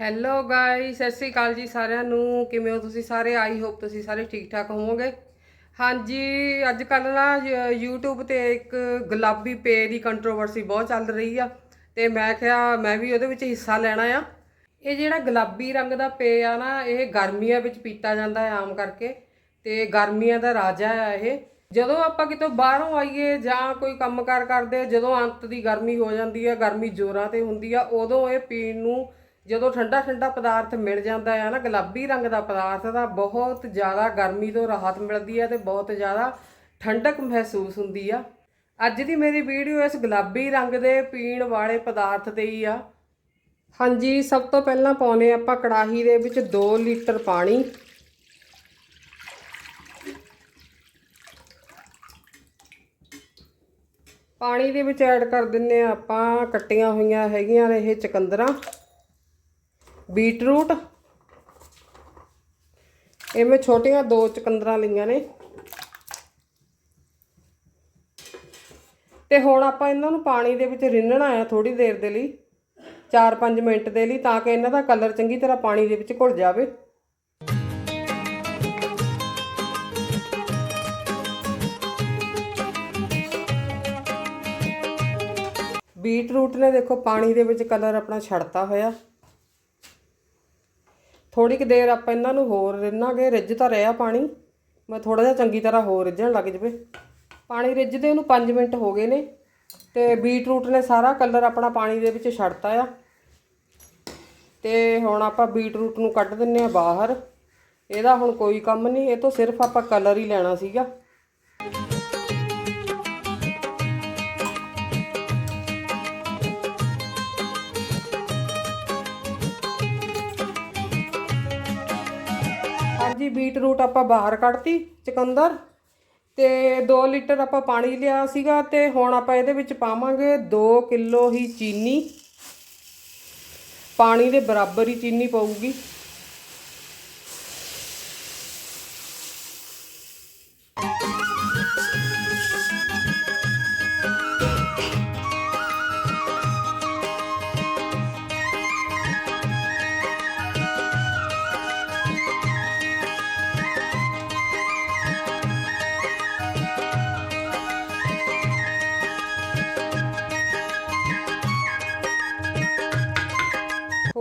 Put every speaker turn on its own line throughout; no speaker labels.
Hello guys Sat Sri ਅਕਾਲ ਜੀ ਸਾਰਿਆਂ ਨੂੰ। ਕਿਵੇਂ ਹੋ ਤੁਸੀਂ ਸਾਰੇ? ਆਈ ਹੋਪ ਤੁਸੀਂ ਸਾਰੇ ਠੀਕ ਠਾਕ ਹੋਵੋਗੇ। ਹਾਂਜੀ ਅੱਜ ਕੱਲ ਨਾ ਯ- YouTube ਤੇ ਇੱਕ ਗੁਲਾਬੀ ਪੇ ਦੀ ਕੰਟਰੋਵਰਸੀ ਬਹੁਤ ਚੱਲ ਰਹੀ ਆ। ਤੇ ਮੈਂ ਕਿਹਾ, ਮੈਂ ਵੀ ਉਹਦੇ ਵਿੱਚ ਹਿੱਸਾ ਲੈਣਾ ਆ। ਇਹ ਜਿਹੜਾ ਗੁਲਾਬੀ ਰੰਗ ਦਾ ਪੇ ਆ ਨਾ, ਇਹ ਗਰਮੀਆਂ ਵਿੱਚ ਪੀਤਾ ਜਾਂਦਾ ਹੈ ਆਮ ਕਰਕੇ। ਤੇ ਗਰਮੀਆਂ ਦਾ ਰਾਜਾ ਆ ਇਹ। ਜਦੋਂ ਆਪਾਂ ਕਿਤੋਂ ਬਾਹਰੋਂ ਆਈਏ ਜਾਂ ਕੋਈ ਕੰਮਕਾਰ ਕਰਦੇ, ਜਦੋਂ ਅੰਤ ਦੀ ਗਰਮੀ ਹੋ ਜਾਂਦੀ ਹੈ ਗਰਮੀ ਜ਼ੋਰਾਂ ਤੇ ਹੁੰਦੀ ਆ, ਉਦੋਂ ਇਹ ਪੀਣ ਨੂੰ ਜਦੋਂ ਠੰਡਾ ਠੰਡਾ ਪਦਾਰਥ ਮਿਲ ਜਾਂਦਾ ਹੈ ਨਾ, ਗੁਲਾਬੀ ਰੰਗ ਦਾ ਪਦਾਰਥ ਦਾ ਬਹੁਤ ਜ਼ਿਆਦਾ ਗਰਮੀ ਤੋਂ ਰਾਹਤ ਮਿਲਦੀ ਹੈ ਤੇ ਬਹੁਤ ਜ਼ਿਆਦਾ ਠੰਡਕ ਮਹਿਸੂਸ ਹੁੰਦੀ ਆ। ਅੱਜ ਦੀ ਮੇਰੀ ਵੀਡੀਓ ਇਸ ਗੁਲਾਬੀ ਰੰਗ ਦੇ ਪੀਣ ਵਾਲੇ ਪਦਾਰਥ ਤੇ ਹੀ ਆ। ਹਾਂਜੀ, ਸਭ ਤੋਂ ਪਹਿਲਾਂ ਪਾਉਨੇ ਆਪਾਂ ਕੜਾਹੀ ਦੇ ਵਿੱਚ 2 ਲੀਟਰ ਪਾਣੀ। ਪਾਣੀ ਦੇ ਵਿੱਚ ਐਡ ਕਰ ਦਿੰਨੇ ਆ ਆਪਾਂ, ਕੱਟੀਆਂ ਹੋਈਆਂ ਹੈਗੀਆਂ ਨੇ ਇਹ ਚਕੰਦਰਾਂ। ਬੀਟਰੂਟ। ਇਹ ਮੈਂ ਛੋਟੀਆਂ ਦੋ ਚਕੰਦਰਾਂ ਲਈਆਂ ਨੇ। ਤੇ ਹੁਣ ਆਪਾਂ ਇਹਨਾਂ ਨੂੰ ਪਾਣੀ ਦੇ ਵਿੱਚ ਰਿੰਨਣਾ ਆ ਥੋੜੀ ਦੇਰ ਦੇ ਲਈ 4-5 ਮਿੰਟ ਦੇ ਲਈ, ਤਾਂ ਕਿ ਇਹਨਾਂ ਦਾ ਕਲਰ ਚੰਗੀ ਤਰ੍ਹਾਂ ਪਾਣੀ ਦੇ ਵਿੱਚ ਘੁਲ ਜਾਵੇ। ਬੀਟਰੂਟ ਨੇ ਦੇਖੋ ਪਾਣੀ ਦੇ ਵਿੱਚ ਕਲਰ ਆਪਣਾ ਛੱਡਤਾ ਹੋਇਆ। ਥੋੜੀ ਕੁ ਦੇਰ ਆਪਾਂ ਇਹਨਾਂ ਨੂੰ ਹੋਰ ਰਿੰਨਾਂਗੇ, ਰਿੱਝ ਤਾਂ ਰਿਹਾ ਪਾਣੀ, ਮੈਂ ਥੋੜਾ ਜਿਹਾ ਚੰਗੀ ਤਰ੍ਹਾਂ ਹੋਰ ਰਿੱਝਣ ਲੱਗ ਜਵੇ। ਪਾਣੀ ਰਿੱਝਦੇ ਉਹਨੂੰ 5 ਮਿੰਟ ਹੋ ਗਏ ਨੇ ਤੇ ਬੀਟਰੂਟ ਨੇ ਸਾਰਾ ਕਲਰ ਆਪਣਾ ਪਾਣੀ ਦੇ ਵਿੱਚ ਛੱਡਤਾ ਆ। ਤੇ ਹੁਣ ਆਪਾਂ ਬੀਟਰੂਟ ਨੂੰ ਕੱਢ ਦਿੰਨੇ ਆ ਬਾਹਰ। ਇਹਦਾ ਹੁਣ ਕੋਈ ਕੰਮ ਨਹੀਂ, ਇਹ ਤੋਂ ਸਿਰਫ ਆਪਾਂ ਕਲਰ ਹੀ ਲੈਣਾ ਸੀਗਾ। ਬੀਟ ਰੂਟ ਆਪਾਂ ਬਾਹਰ ਕੱਢਤੀ ਚਕੰਦਰ ਤੇ 2 ਲੀਟਰ ਆਪਾਂ ਪਾਣੀ ਲਿਆ ਸੀਗਾ ਤੇ ਹੁਣ ਆਪਾਂ ਇਹਦੇ ਵਿੱਚ ਪਾਵਾਂਗੇ 2 ਕਿਲੋ ਹੀ ਚੀਨੀ। ਪਾਣੀ ਦੇ ਬਰਾਬਰ ਹੀ ਚੀਨੀ ਪਊਗੀ।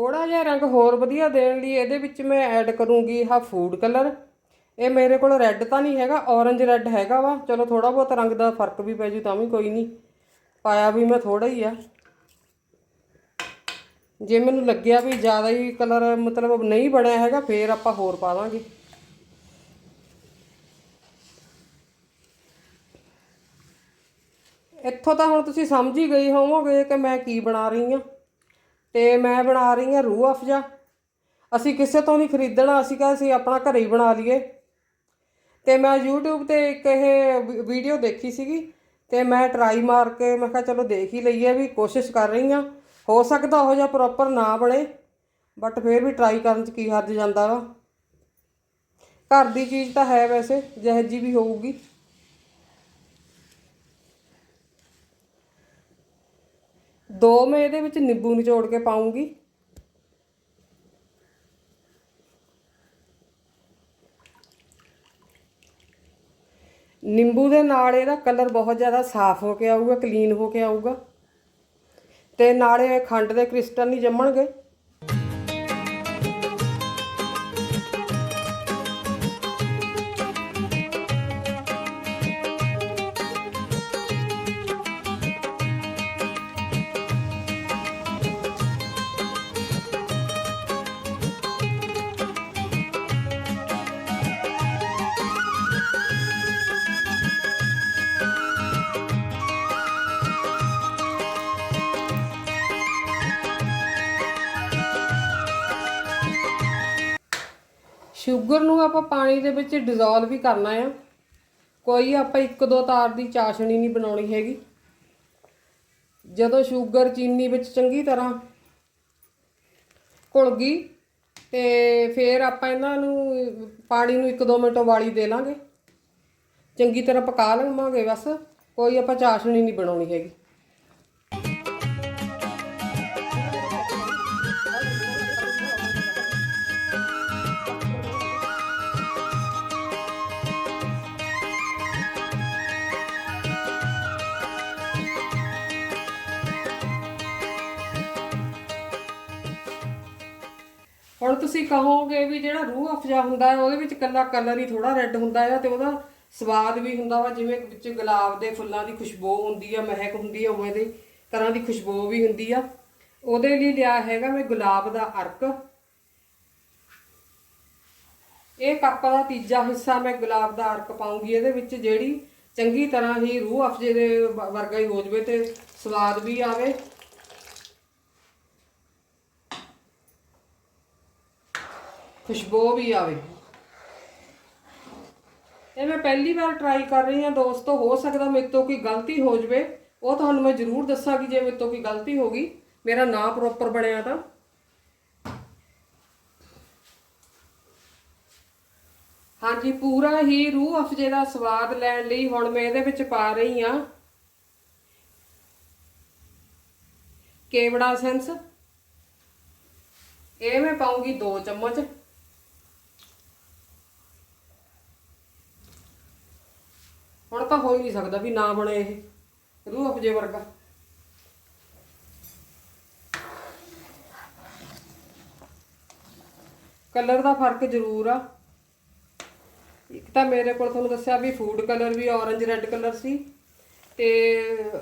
ਥੋੜਾ ਜਿਹਾ ਰੰਗ ਹੋਰ ਵਧੀਆ ਦੇਣ ਲਈ ਇਹਦੇ ਵਿੱਚ ਮੈਂ ਐਡ ਕਰੂੰਗੀ ਆਹ ਫੂਡ ਕਲਰ ਇਹ ਮੇਰੇ ਕੋਲ ਰੈੱਡ ਤਾਂ ਨਹੀਂ ਹੈਗਾ ਔਰੰਜ ਰੈੱਡ ਹੈਗਾ ਵਾ। ਚਲੋ ਥੋੜਾ ਬਹੁਤ ਰੰਗ ਦਾ ਫ਼ਰਕ ਵੀ ਪੈ ਜੂ ਤਾਂ ਵੀ ਕੋਈ ਨਹੀਂ। ਪਾਇਆ ਵੀ ਮੈਂ ਥੋੜਾ ਹੀ ਆ। ਜੇ ਮੈਨੂੰ ਲੱਗਿਆ ਵੀ ਜ਼ਿਆਦਾ ਹੀ ਕਲਰ ਮਤਲਬ ਨਹੀਂ ਬਣਿਆ ਹੈਗਾ, ਫੇਰ ਆਪਾਂ ਹੋਰ ਪਾ ਦਾਂਗੇ। ਇੱਥੋਂ ਤਾਂ ਹੁਣ ਤੁਸੀਂ ਸਮਝ ਹੀ ਗਈ ਹੋਵੋਗੇ ਕਿ ਮੈਂ ਕੀ ਬਣਾ ਰਹੀ ਹਾਂ। ਤੇ ਮੈਂ ਬਣਾ ਰਹੀ ਹਾਂ ਰੂਹ ਅਫਜਾ। ਅਸੀਂ ਕਿਸੇ ਤੋਂ ਨਹੀਂ ਖਰੀਦਣਾ, ਅਸੀਂ ਕਿਹਾ ਅਸੀਂ ਆਪਣਾ ਘਰੇ ਹੀ ਬਣਾ ਲਈਏ। ਤੇ ਮੈਂ YouTube ਤੇ ਇੱਕ ਇਹ ਵੀਡੀਓ ਦੇਖੀ ਸੀਗੀ ਤੇ ਮੈਂ ਟਰਾਈ ਮਾਰ ਕੇ ਮੈਂ ਕਿਹਾ ਚਲੋ ਦੇਖ ਹੀ ਲਈਏ ਵੀ ਕੋਸ਼ਿਸ਼ ਕਰ ਰਹੀ ਹਾਂ। ਹੋ ਸਕਦਾ ਉਹ ਜਿਹਾ ਪ੍ਰੋਪਰ ਨਾ ਬਣੇ ਬਟ ਫਿਰ ਵੀ ਟਰਾਈ ਕਰਨ 'ਚ ਕੀ ਹਰਜ ਜਾਂਦਾ ਵਾ। ਘਰ ਦੀ ਚੀਜ਼ ਤਾਂ ਹੈ ਵੈਸੇ, ਜਿਹੋ ਜੀ ਵੀ ਹੋਊਗੀ। ਦੋ ਮੈਂ ਇਹਦੇ ਵਿੱਚ ਨਿੰਬੂ ਨਿਚੋੜ ਕੇ ਪਾਉਂਗੀ। ਨਿੰਬੂ ਦੇ ਨਾਲ ਇਹਦਾ ਕਲਰ ਬਹੁਤ ਜ਼ਿਆਦਾ ਸਾਫ਼ ਹੋ ਕੇ ਆਊਗਾ, ਕਲੀਨ ਹੋ ਕੇ ਆਊਗਾ। ਤੇ ਨਾਲੇ ਖੰਡ ਦੇ ਕ੍ਰਿਸਟਲ ਨਹੀਂ ਜੰਮਣਗੇ। ਸ਼ੂਗਰ ਨੂੰ ਆਪਾਂ ਪਾਣੀ ਦੇ ਵਿੱਚ ਡਿਜ਼ੋਲਵ ਵੀ ਕਰਨਾ ਆ। ਕੋਈ ਆਪਾਂ ਇੱਕ ਦੋ ਤਾਰ ਦੀ ਚਾਸ਼ਣੀ ਨਹੀਂ ਬਣਾਉਣੀ ਹੈਗੀ। ਜਦੋਂ ਸ਼ੂਗਰ ਚੀਨੀ ਵਿੱਚ ਚੰਗੀ ਤਰ੍ਹਾਂ ਘੁਲ ਗਈ ਤੇ ਫਿਰ ਆਪਾਂ ਇਹਨਾਂ ਨੂੰ ਪਾਣੀ ਨੂੰ 1-2 ਮਿੰਟ ਉਬਾਲੀ ਦੇ ਲਾਂਗੇ। ਚੰਗੀ ਤਰ੍ਹਾਂ ਪਕਾ ਲਵਾਂਗੇ ਬਸ, ਕੋਈ ਆਪਾਂ ਚਾਸ਼ਣੀ ਨਹੀਂ ਬਣਾਉਣੀ ਹੈਗੀ। ਹੁਣ ਤੁਸੀਂ ਕਹੋਗੇ ਵੀ ਜਿਹੜਾ ਰੂਹ ਅਫਜ਼ਾ ਹੁੰਦਾ ਹੈ, ਉਹਦੇ ਵਿੱਚ ਕੱਲਾ ਕਲਰ ਹੀ ਥੋੜਾ ਰੈੱਡ ਹੁੰਦਾ ਹੈ ਤੇ ਉਹਦਾ ਸਵਾਦ ਵੀ ਹੁੰਦਾ ਵਾ, ਜਿਵੇਂ ਵਿੱਚ ਗੁਲਾਬ ਦੇ ਫੁੱਲਾਂ ਦੀ ਖੁਸ਼ਬੂ ਹੁੰਦੀ ਆ, ਮਹਿਕ ਹੁੰਦੀ ਆ, ਉਵੇਂ ਦੀ ਤਰ੍ਹਾਂ ਦੀ ਖੁਸ਼ਬੂ ਵੀ ਹੁੰਦੀ ਆ। ਉਹਦੇ ਲਈ ਲਿਆ ਹੈਗਾ ਮੈਂ ਗੁਲਾਬ ਦਾ ਅਰਕ। ਇਹ ਕੱਪ ਦਾ ਤੀਜਾ ਹਿੱਸਾ ਮੈਂ ਗੁਲਾਬ ਦਾ ਅਰਕ ਪਾਉਂਗੀ, ਇਹਦੇ ਵਿੱਚ ਜਿਹੜੀ ਚੰਗੀ ਤਰ੍ਹਾਂ ਹੀ ਰੂਹ ਅਫਜ਼ੇ ਦੇ ਵ- ਵਰਗਾ ਹੀ ਹੋ ਜਵੇ ਤੇ ਸਵਾਦ ਵੀ ਆਵੇ। ਖੁਸ਼ਬੂ ਵੀ ਆਵੇ। ਇਹ ਮੈਂ ਪਹਿਲੀ ਵਾਰ ਟਰਾਈ ਕਰ ਰਹੀ ਹਾਂ ਦੋਸਤੋ, ਹੋ ਸਕਦਾ ਮੇਰੇ ਤੋਂ ਕੋਈ ਗਲਤੀ ਹੋ ਜਵੇ। ਉਹ ਤੁਹਾਨੂੰ ਮੈਂ ਜ਼ਰੂਰ ਦੱਸਾਂਗੀ ਜੇ ਮੇਰੇ ਤੋਂ ਕੋਈ ਗਲਤੀ ਹੋ ਗਈ। ਮੇਰਾ ਨਾਂ ਪ੍ਰੋਪਰ ਬਣਿਆ ਤਾਂ। ਹਾਂਜੀ, ਪੂਰਾ ਹੀ ਰੂਹ ਅਫਜੇ ਦਾ ਸਵਾਦ ਲੈਣ ਲਈ ਹੁਣ ਮੈਂ ਇਹਦੇ ਵਿੱਚ ਪਾ ਰਹੀ ਹਾਂ। ਕੇਵੜਾ ਸੈਂਸ। ਇਹ ਮੈਂ ਪਾਉਂਗੀ 2 ਚਮਚ। ਹੁਣ ਤਾਂ ਹੋ ਹੀ ਨਹੀਂ ਸਕਦਾ ਵੀ ਨਾ ਬਣੇ ਇਹ। ਰੂਹ ਅਫਜੇ ਵਰਗਾ। ਕਲਰ ਦਾ ਫ਼ਰਕ ਜ਼ਰੂਰ ਆ। ਇੱਕ ਤਾਂ ਮੇਰੇ ਕੋਲ ਤੁਹਾਨੂੰ ਦੱਸਿਆ ਵੀ ਫੂਡ ਕਲਰ ਵੀ ਔਰੰਜ ਰੈੱਡ ਕਲਰ ਸੀ। ਤੇ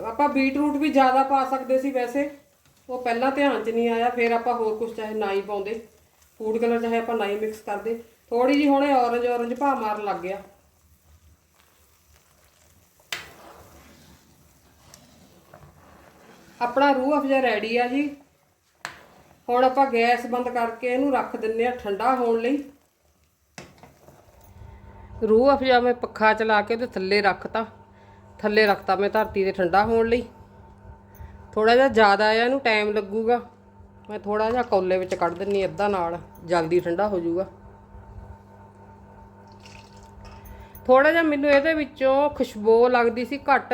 ਆਪਾਂ ਬੀਟਰੂਟ ਵੀ ਜ਼ਿਆਦਾ ਪਾ ਸਕਦੇ ਸੀ ਵੈਸੇ। ਉਹ ਪਹਿਲਾਂ ਧਿਆਨ 'ਚ ਨਹੀਂ ਆਇਆ, ਫਿਰ ਆਪਾਂ ਹੋਰ ਕੁਝ ਚਾਹੇ ਨਾ ਹੀ ਪਾਉਂਦੇ। ਫੂਡ ਕਲਰ ਚਾਹੇ ਆਪਾਂ ਨਾ ਹੀ ਮਿਕਸ ਕਰਦੇ। ਥੋੜੀ ਜਿਹੀ ਹੁਣੇ ਔਰੰਜ ਔਰੰਜ ਭਾ ਮਾਰਨ ਲੱਗ ਗਿਆ। ਆਪਣਾ ਰੂਹ ਅਫਜ਼ਾ ਰੈਡੀ ਆ ਜੀ। ਹੁਣ ਆਪਾਂ ਗੈਸ ਬੰਦ ਕਰਕੇ ਇਹਨੂੰ ਰੱਖ ਦਿੰਨੇ ਆ ਠੰਡਾ ਹੋਣ ਲਈ। ਰੂਹ ਅਫਜ਼ਾ ਮੈਂ ਪੱਖਾ ਚਲਾ ਕੇ ਉਹਦੇ ਥੱਲੇ ਰੱਖਤਾ। ਥੱਲੇ ਰੱਖਤਾ ਮੈਂ ਧਰਤੀ ਤੇ ਠੰਡਾ ਹੋਣ ਲਈ। ਥੋੜਾ ਜਿਹਾ ਜ਼ਿਆਦਾ ਆ, ਇਹਨੂੰ ਟਾਈਮ ਲੱਗੂਗਾ। ਮੈਂ ਥੋੜਾ ਜਿਹਾ ਕੌਲੇ ਵਿੱਚ ਕੱਢ ਦਿੰਨੀ ਅੱਧਾ ਨਾਲ, ਜਲਦੀ ਠੰਡਾ ਹੋ ਜਾਊਗਾ। ਥੋੜਾ ਜਿਹਾ ਮੈਨੂੰ ਇਹਦੇ ਵਿੱਚੋਂ ਖੁਸ਼ਬੂ ਲੱਗਦੀ ਸੀ ਘੱਟ,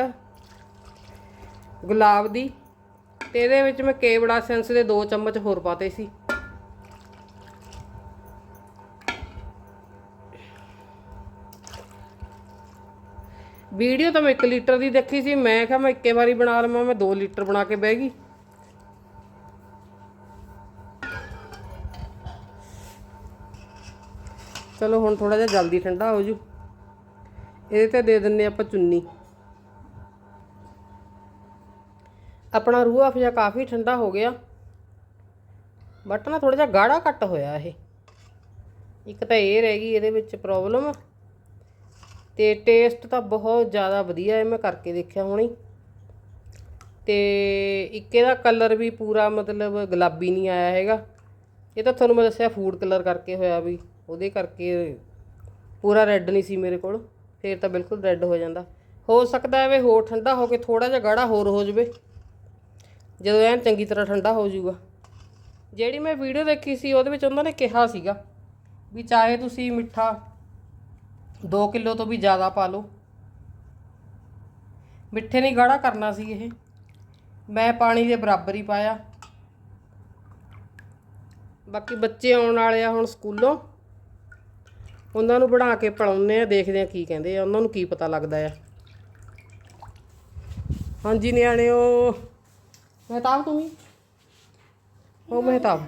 ਗੁਲਾਬ ਦੀ। ਤੇ ਇਹਦੇ ਵਿੱਚ ਮੈਂ ਕੇਵੜਾ ਸੈਂਸ ਦੇ 2 ਚਮਚ ਹੋਰ ਪਾਤੇ ਸੀ। ਵੀਡੀਓ ਤਾਂ ਮੈਂ 1 ਲੀਟਰ ਦੀ ਦੇਖੀ ਸੀ, ਮੈਂ ਕਿਹਾ ਮੈਂ ਇੱਕੇ ਵਾਰੀ ਬਣਾ ਲਵਾਂ, ਮੈਂ 2 ਲੀਟਰ ਬਣਾ ਕੇ ਬਹਿ ਗਈ। ਚਲੋ ਹੁਣ ਥੋੜਾ ਜਿਹਾ ਜਲਦੀ ਠੰਡਾ ਹੋ ਜੂ। ਇਹਦੇ ਤੇ ਦੇ ਦਿੰਨੇ ਆਪਾਂ ਚੁੰਨੀ। ਆਪਣਾ ਰੂਹ ਅਫਜ਼ਾ ਕਾਫੀ ਠੰਡਾ ਹੋ ਗਿਆ। ਬਟ ਨਾ ਥੋੜਾ ਜਿਹਾ ਗਾੜਾ ਘੱਟ ਹੋਇਆ ਇਹ। ਇੱਕ ਤਾਂ ਇਹ ਰਹਿ ਗਈ ਇਹਦੇ ਵਿੱਚ ਪ੍ਰੋਬਲਮ ਤੇ ਟੇਸਟ ਤਾਂ ਬਹੁਤ ਜ਼ਿਆਦਾ ਵਧੀਆ ਹੈ ਮੈਂ ਕਰਕੇ ਦੇਖਿਆ ਹੁਣੀ। ਤੇ ਇੱਕ ਇਹਦਾ ਕਲਰ ਵੀ ਪੂਰਾ ਮਤਲਬ ਗੁਲਾਬੀ ਨਹੀਂ ਆਇਆ ਹੈਗਾ। ਇਹ ਤਾਂ ਤੁਹਾਨੂੰ ਮੈਂ ਦੱਸਿਆ ਫੂਡ ਕਲਰ ਕਰਕੇ ਹੋਇਆ ਵੀ, ਉਹਦੇ ਕਰਕੇ ਪੂਰਾ ਰੈੱਡ ਨਹੀਂ ਸੀ ਮੇਰੇ ਕੋਲ। ਫੇਰ ਤਾਂ ਬਿਲਕੁਲ ਰੈੱਡ ਹੋ ਜਾਂਦਾ। ਹੋ ਸਕਦਾ ਹੈ ਵੀ ਹੋਰ ਠੰਡਾ ਹੋ ਕੇ ਥੋੜਾ ਜਿਹਾ ਗਾੜਾ ਹੋਰ ਹੋ ਜਾਵੇ। ਜਦੋਂ ਐਨ ਚੰਗੀ ਤਰ੍ਹਾਂ ਠੰਡਾ ਹੋ ਜਾਊਗਾ। ਜਿਹੜੀ ਮੈਂ ਵੀਡੀਓ ਦੇਖੀ ਸੀ, ਉਹਦੇ ਵਿੱਚ ਉਹਨਾਂ ਨੇ ਕਿਹਾ ਸੀਗਾ ਵੀ ਚਾਹੇ ਤੁਸੀਂ ਮਿੱਠਾ 2 ਕਿਲੋ ਤੋਂ ਵੀ ਜ਼ਿਆਦਾ ਪਾ ਲਓ। ਮਿੱਠੇ ਨਹੀਂ ਗਾੜਾ ਕਰਨਾ ਸੀ ਇਹ। ਮੈਂ ਪਾਣੀ ਦੇ ਬਰਾਬਰ ਹੀ ਪਾਇਆ। ਬਾਕੀ ਬੱਚੇ ਆਉਣ ਵਾਲੇ ਆ ਹੁਣ ਸਕੂਲੋਂ। ਉਹਨਾਂ ਨੂੰ ਬਣਾ ਕੇ ਪੜਾਉਂਦੇ ਆ, ਦੇਖਦੇ ਆ ਕੀ ਕਹਿੰਦੇ ਆ, ਉਹਨਾਂ ਨੂੰ ਕੀ ਪਤਾ ਲੱਗਦਾ ਆ। ਹਾਂਜੀ ਨਿਆਣਿਓ। ਮਹਿਤਾਬ ਤੂੰ ਹੀ ਉਹ ਮਹਿਤਾਬ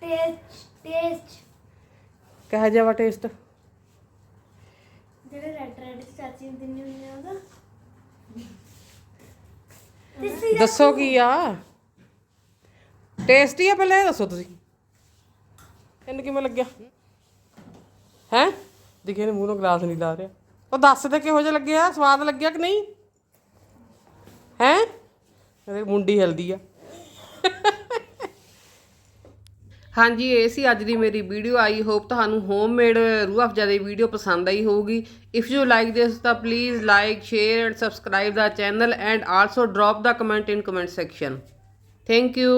ਟੇਸਟ ਟੇਸਟ
ਕਿਹੋ ਜਿਹਾ ਵਾ ਟੇਸਟ
ਜਿਹੜੇ ਰੈਡ ਰੈਡ ਚਾਚੀ ਨੂੰ ਦਿੰਨੇ ਹੁੰਦੇ ਆ ਉਹਦਾ। ਤੁਸੀਂ
ਦੱਸੋ। ਕੀ ਆ? ਟੇਸਟੀ ਆ ਪਹਿਲਾਂ ਇਹ ਦੱਸੋ ਤੁਸੀਂ। ਇਹਨੂੰ ਕਿਵੇਂ ਲੱਗਿਆ? ਹੈ? ਦਿਖੇ ਨੇ ਮੂੰਹ ਨੂੰ ਗਲਾਸ ਨਹੀਂ ਲਾ ਰਿਹਾ। ਉਹ ਦੱਸ ਦੇ ਕਿਹੋ ਜਿਹਾ ਲੱਗਿਆ? ਸਵਾਦ ਲੱਗਿਆ ਕਿ ਨਹੀਂ? ਹੈ? ਇਹਦੀ ਮੁੰਡੀ ਹਲਦੀ ਆ। ਹਾਂਜੀ, ਇਹ ਸੀ ਅੱਜ ਦੀ ਮੇਰੀ ਵੀਡੀਓ। ਆਈ ਹੋਪ ਤੁਹਾਨੂੰ ਹੋਮਮੇਡ ਰੂਹ ਅਫਜ਼ਾ ਦੀ ਵੀਡੀਓ ਪਸੰਦ ਆਈ ਹੋਊਗੀ। ਇਫ ਯੂ ਲਾਈਕ ਦਿਸ ਤਾਂ please like share and subscribe the channel and also drop the comment in comment section thank you